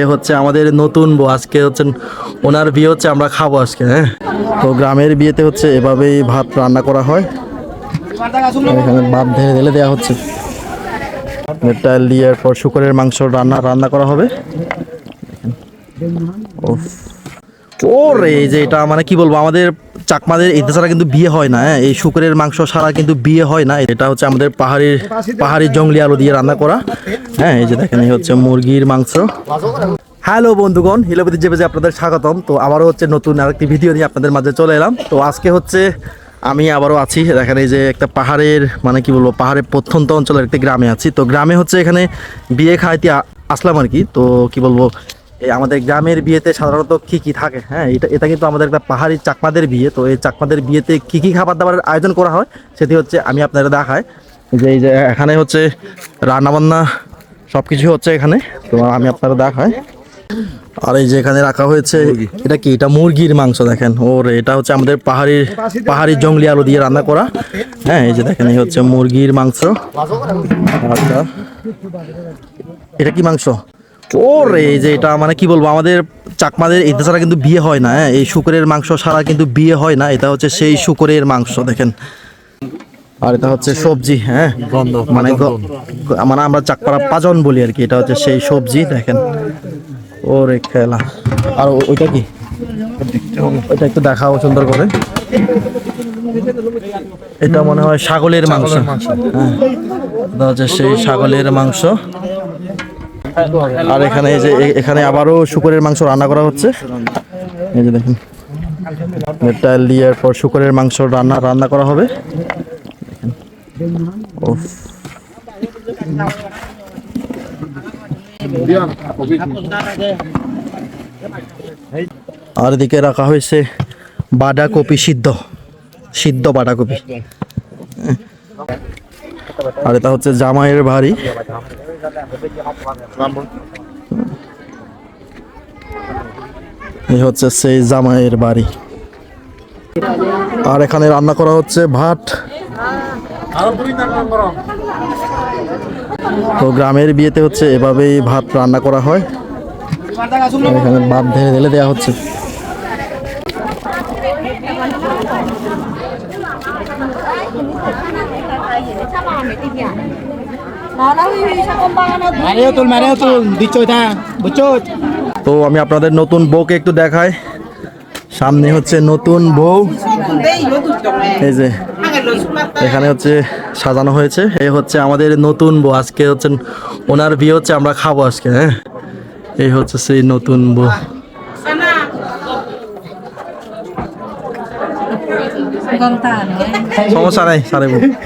এই হচ্ছে আমাদের নতুন বউ। আজকে হচ্ছেন ওনার বিয়ে হচ্ছে, আমরা খাব আজকে হ্যাঁ? তো গ্রামের বিয়েতে হচ্ছে এভাবেই ভাত রান্না করা হয়। এখানে ভাত ঢেলে ঢেলে দেওয়া হচ্ছে। ডাল দিয়ে এরপর শুকরের মাংস রান্না রান্না করা হবে। ওর, এই যে এটা মানে কি বলব, আমাদের চাকমাদের এতে ছাড়া কিন্তু বিয়ে হয় না হ্যাঁ? এই শুকরের মাংস ছাড়া কিন্তু বিয়ে হয় না। এটা হচ্ছে আমাদের পাহাড়ির পাহাড়ি জঙ্গলি আলু দিয়ে রান্না করা। হ্যাঁ এই যে দেখেন, এই হচ্ছে মুরগির মাংস। হ্যালো বন্ধুগণ হিলোপতি জেপেজে আপনাদের স্বাগতম। তো আবারও হচ্ছে নতুন আরেকটি ভিডিও নিয়ে আপনাদের মাঝে চলে এলাম। তো আজকে হচ্ছে আমি আবারও আছি, দেখেন এই যে একটা পাহাড়ের মানে কি বলব, পাহাড়ের প্রত্যন্ত অঞ্চলের একটি গ্রামে আছি। তো গ্রামে হচ্ছে এখানে বিয়ে খাইতে আসলাম আর কি। তো কি বলব এই আমাদের গ্রামের বিয়েতে সাধারণত কি কি থাকে? হ্যাঁ এটা এটা কিন্তু আমাদের একটা পাহাড়ি চাকমাদের বিয়ে। তো এই চাকমাদের বিয়েতে কি কি খাবার দাবারের আয়োজন করা হয়? সেটি হচ্ছে আমি আপনাদের দেখাই। যে এই যে এখানে হচ্ছে রান্নাবান্না সব কিছু হচ্ছে এখানে। তো আমি আপনারা দেখাই। আর এই যে এখানে রাখা হয়েছে এটা কি? এটা মুরগির মাংস দেখেন। ওর এটা হচ্ছে আমাদের পাহাড়ি পাহাড়ি জঙ্গলি আলু দিয়ে রান্না করা। হ্যাঁ এই যে দেখেন এই হচ্ছে মুরগির মাংস। আচ্ছা। এটা কি মাংস? ওর এই যে এটা মানে কি বলব আমাদের চাকমাদের এতে ছাড়া কিন্তু বিয়ে হয় না হ্যাঁ? এই শুকরের মাংস ছাড়া কিন্তু বিয়ে হয় না এটা হচ্ছে সেই শুকরের মাংস দেখেন। আর এটা হচ্ছে সবজি হ্যাঁ? মানে মানে আমরা চাকপাড়া পাজন বলি আর কি এটা হচ্ছে সেই সবজি দেখেন। ওরে খেলা। আর ওইটা কি? ওইটা একটু দেখাও সুন্দর করে। এটা মনে হয় ছাগলের মাংস। হ্যাঁ। এটা হচ্ছে সেই ছাগলের মাংস। আর এখানে এই যে এখানে আবারও শুকরের মাংস রান্না করা হচ্ছে। এই যে দেখুন ডাল দিয়ে এরপর শুকরের মাংস রান্না রান্না করা হবে। আর এদিকে রাখা হয়েছে বাঁধাকপি সিদ্ধ সিদ্ধ বাঁধাকপি। আর এটা হচ্ছে জামাইয়ের বাড়ি। এই হচ্ছে সেই জামাইয়ের বাড়ি। আর এখানে রান্না করা হচ্ছে ভাত। তো গ্রামের বিয়েতে হচ্ছে এভাবেই ভাত রান্না করা হয়। এখানে ভাত ঢেলে ঢেলে দেওয়া হচ্ছে। তো আমি আপনাদের নতুন বউকে একটু দেখাই। সামনে হচ্ছে নতুন বউ। এই যে, এখানে হচ্ছে সাজানো হয়েছে। এই হচ্ছে আমাদের নতুন বউ। আজকে হচ্ছে ওনার বিয়ে হচ্ছে, আমরা খাব আজকে হ্যাঁ? এই হচ্ছে সেই নতুন বউ। সমস্যা নাই সারে বউ